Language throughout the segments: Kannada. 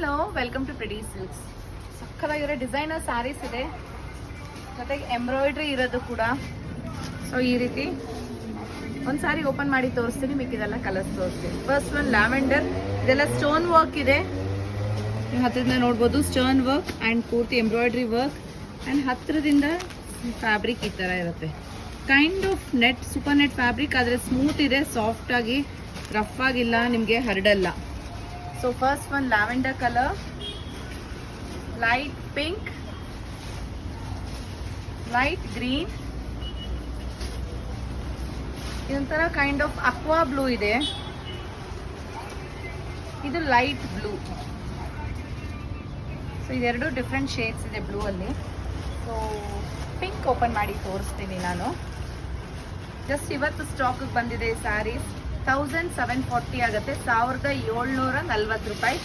Hello welcome to pretty silks ಸಕ್ಕದಾಗಿರೋ designer saris ಇದೆ. ಜೊತೆಗೆ ಎಂಬ್ರಾಯ್ಡ್ರಿ ಇರೋದು ಕೂಡ. ಸೊ ಈ ರೀತಿ ಒಂದು ಸಾರಿ ಓಪನ್ ಮಾಡಿ ತೋರಿಸ್ತೀನಿ, ಮಿಕ್ಕಿದೆಲ್ಲ ಕಲರ್ಸ್ ತೋರಿಸ್ತೀನಿ. ಫಸ್ಟ್ ಒಂದು ಲ್ಯಾವೆಂಡರ್ ಇದೆಲ್ಲ ಸ್ಟೋನ್ ವರ್ಕ್ ಇದೆ. ನೀವು ಹತ್ತಿರದಿಂದ ನೋಡ್ಬೋದು ಸ್ಟೋನ್ ವರ್ಕ್ ಆ್ಯಂಡ್ ಪೂರ್ತಿ ಎಂಬ್ರಾಯ್ಡ್ರಿ ವರ್ಕ್ ಆ್ಯಂಡ್ ಹತ್ತಿರದಿಂದ ಫ್ಯಾಬ್ರಿಕ್ ಈ ಥರ ಇರುತ್ತೆ. Kind of net super net fabric ಆದರೆ ಸ್ಮೂತ್ ಇದೆ ಸಾಫ್ಟಾಗಿ ರಫ್ ಆಗಿಲ್ಲ, ನಿಮಗೆ ಹರಡಲ್ಲ. So first one lavender colour light pink light green ಇದೊಂಥರ ಕೈಂಡ್ ಆಫ್ ಅಕ್ವಾ ಬ್ಲೂ ಇದೆ. ಇದು ಲೈಟ್ ಬ್ಲೂ ಸೊ ಇದೆರಡು ಡಿಫ್ರೆಂಟ್ ಶೇಡ್ಸ್ ಇದೆ ಬ್ಲೂ ಅಲ್ಲಿ. ಸೊ ಪಿಂಕ್ ಓಪನ್ ಮಾಡಿ ತೋರಿಸ್ತೀನಿ ನಾನು. ಜಸ್ಟ್ ಇವತ್ತು ಸ್ಟಾಕಿಗೆ ಬಂದಿದೆ ಸ್ಯಾರೀಸ್ ತೌಸಂಡ್ ಸೆವೆನ್ ಫಾರ್ಟಿ ಆಗುತ್ತೆ. ಸಾವಿರದ ಏಳ್ನೂರ ನಲ್ವತ್ತು ರೂಪಾಯಿ.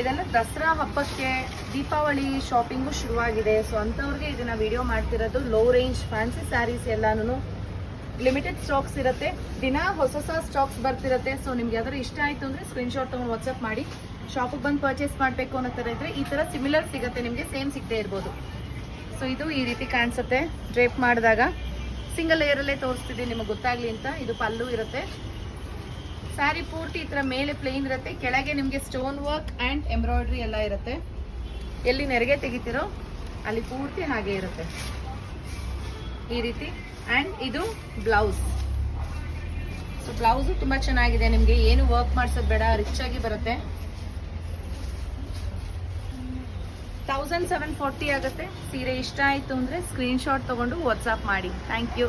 ಇದೆಲ್ಲ ದಸರಾ ಹಬ್ಬಕ್ಕೆ ದೀಪಾವಳಿ ಶಾಪಿಂಗು ಶುರುವಾಗಿದೆ. ಸೊ ಅಂಥವ್ರಿಗೆ ಇದನ್ನ ವಿಡಿಯೋ ಮಾಡ್ತಿರೋದು ಲೋ ರೇಂಜ್ ಫ್ಯಾನ್ಸಿ ಸ್ಯಾರೀಸ್ ಎಲ್ಲಾನು ಲಿಮಿಟೆಡ್ ಸ್ಟಾಕ್ಸ್ ಇರುತ್ತೆ. ದಿನ ಹೊಸ ಹೊಸ ಸ್ಟಾಕ್ಸ್ ಬರ್ತಿರುತ್ತೆ. ಸೊ ನಿಮ್ಗೆ ಯಾವ್ದಾದ್ರು ಇಷ್ಟ ಆಯ್ತು ಅಂದ್ರೆ ಸ್ಕ್ರೀನ್ಶಾಟ್ ತಗೊಂಡು ವಾಟ್ಸಪ್ ಮಾಡಿ. ಶಾಪಿಗೆ ಬಂದು ಪರ್ಚೇಸ್ ಮಾಡಬೇಕು ಅನ್ನೋ ಥರ ಇದ್ದರೆ ಈ ಥರ ಸಿಮಿಲರ್ ಸಿಗುತ್ತೆ ನಿಮಗೆ. ಸೇಮ್ ಸಿಗದೆ ಇರ್ಬೋದು. ಸೊ ಇದು ಈ ರೀತಿ ಕಾಣಿಸುತ್ತೆ. ಡ್ರೇಪ್ ಮಾಡಿದಾಗ. ಸಿಂಗಲ್ ಲೇಯರಲ್ಲೇ ತೋರಿಸ್ತಿದ್ದೀನಿ, ನಿಮಗೆ ಗೊತ್ತಾಗ್ಲಿ ಅಂತ. ಇದು ಪಲ್ಲು ಇರುತ್ತೆ. ಸ್ಯಾರಿ ಪೂರ್ತಿ ಈ ಥರ ಮೇಲೆ ಪ್ಲೇನ್ ಇರುತ್ತೆ. ಕೆಳಗೆ ನಿಮಗೆ ಸ್ಟೋನ್ ವರ್ಕ್ ಆ್ಯಂಡ್ ಎಂಬ್ರಾಯ್ಡ್ರಿ ಎಲ್ಲ ಇರುತ್ತೆ. ಎಲ್ಲಿ ನೆರಿಗೆ ತೆಗಿತೀರೋ ಅಲ್ಲಿ ಪೂರ್ತಿ ಹಾಗೆ ಇರುತ್ತೆ. ಈ ರೀತಿ. ಆ್ಯಂಡ್ ಇದು ಬ್ಲೌಸ್ ಸೊ ಬ್ಲೌಸು ತುಂಬ ಚೆನ್ನಾಗಿದೆ. ನಿಮಗೆ ಏನು ವರ್ಕ್ ಮಾಡಿಸೋದು ಬೇಡ ರಿಚ್ ಆಗಿ ಬರುತ್ತೆ. ತೌಸಂಡ್ ಸೆವೆನ್ ಫಾರ್ಟಿ ಆಗುತ್ತೆ. ಸೀರೆ ಇಷ್ಟ ಆಯಿತು ಅಂದರೆ ಸ್ಕ್ರೀನ್ಶಾಟ್ ತೊಗೊಂಡು ವಾಟ್ಸಪ್ ಮಾಡಿ. Thank you